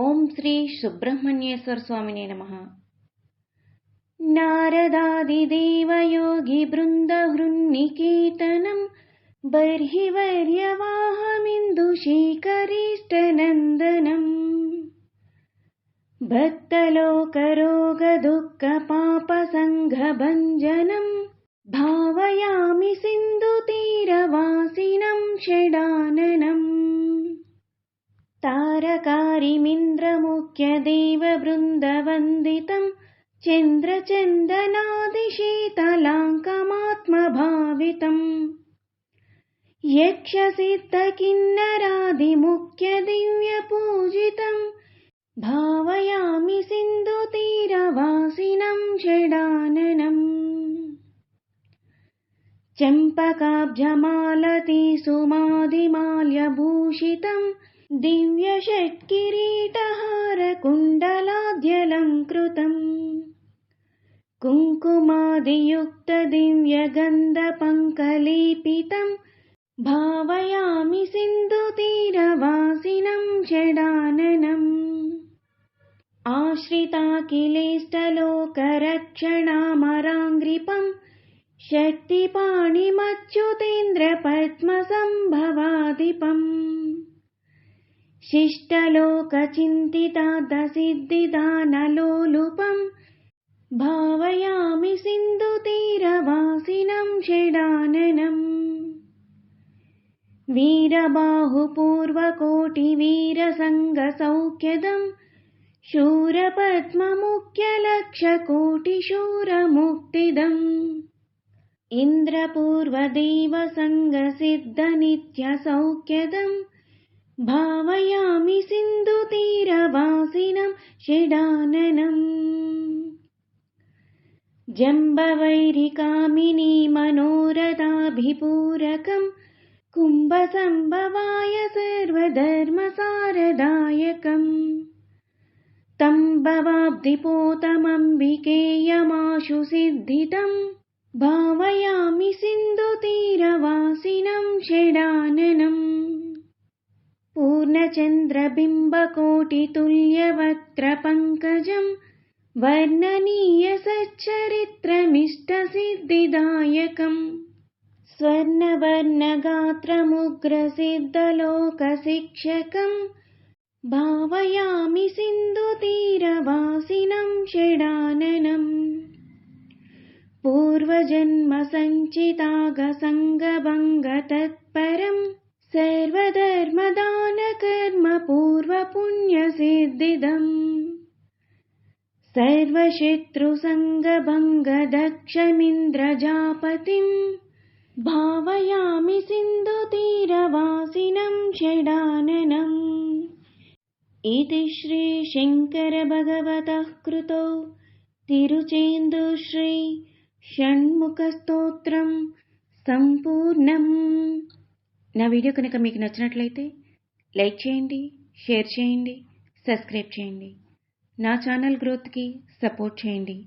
ॐ श्री सुब्रह्मण्येश्वरस्वामिने नमः। नारदादिदेवयोगि बृन्दवृन्निकेतनम् बर्हिवर्यवाहमिन्दुशीकरिष्टनन्दनम् भक्तलोकरोगदुःखपापसङ्घभञ्जनम् भावयामि सिन्धुतीरवासिनं षडाननम् तारकारिमिन्द्रमुख्यदेववृन्दवन्दितं चन्द्रचन्दनादिशीतलाङ्कमात्मभावितम् यक्षसिद्धकिन्नरादिमुख्यदिव्यपूजितं भावयामि सिन्धुतीरवासिनं षडाननम् चम्पकाब्जमालतीसुमादिमाल्यभूषितम् दिव्यषट्किरीटहारकुण्डलाद्यलङ्कृतम् कुङ्कुमादियुक्तदिव्यगन्धपङ्कलेपितं भावयामि सिन्धुतीरवासिनं षडाननम्। आश्रिताखिलेष्टलोकरक्षणामराङ्घ्रिपम् शक्तिपाणिमच्युतेन्द्रपद्मसम्भवाधिपम् शिष्टलोकचिन्तितादसिद्धिदानलोलुपम् भावयामि सिन्धुतीरवासिनं षडाननम् वीरबाहुपूर्वकोटिवीरसङ्गसौख्यदम् शूरपद्ममुख्यलक्षकोटिशूरमुक्तिदम् इन्द्रपूर्वदेवसङ्गसिद्धनित्यसौख्यदम् भावयामि सिन्धुतीरवासिनं षडाननम् जम्बवैरिकामिनी मनोरथाभिपूरकम् कुम्भसम्भवाय सर्वधर्मसारदायकम्। तं भवाब्धिपोतमम्बिकेयमाशु सिद्धितम् भावयामि सिन्धुतीरवासिनं षडाननम् पूर्णचन्द्रबिम्बकोटितुल्यवक्त्रपङ्कजम् वर्णनीयसच्चरित्रमिष्टसिद्धिदायकम् स्वर्णवर्णगात्रमुग्रसिद्धलोकशिक्षकम् भावयामि सिन्धुतीरवासिनं षडाननम् पूर्वजन्मसञ्चितागसङ्गभङ्गतत्परम् सर्वधर्मदानकर्मपूर्वपुण्यसिद्धिदम् सर्वशत्रुसङ्गभङ्गदक्षमिन्द्रजापतिम् भावयामि सिन्धुतीरवासिनं षडाननम् इति श्रीशङ्करभगवतः कृतौ तिरुचेन्दुश्री షణ్ముఖస్తోత్రం సంపూర్ణం నా వీడియో కనుక మీకు నచ్చినట్లయితే లైక్ చేయండి షేర్ చేయండి సబ్స్క్రైబ్ చేయండి. నా ఛానల్ గ్రోత్కి సపోర్ట్ చేయండి.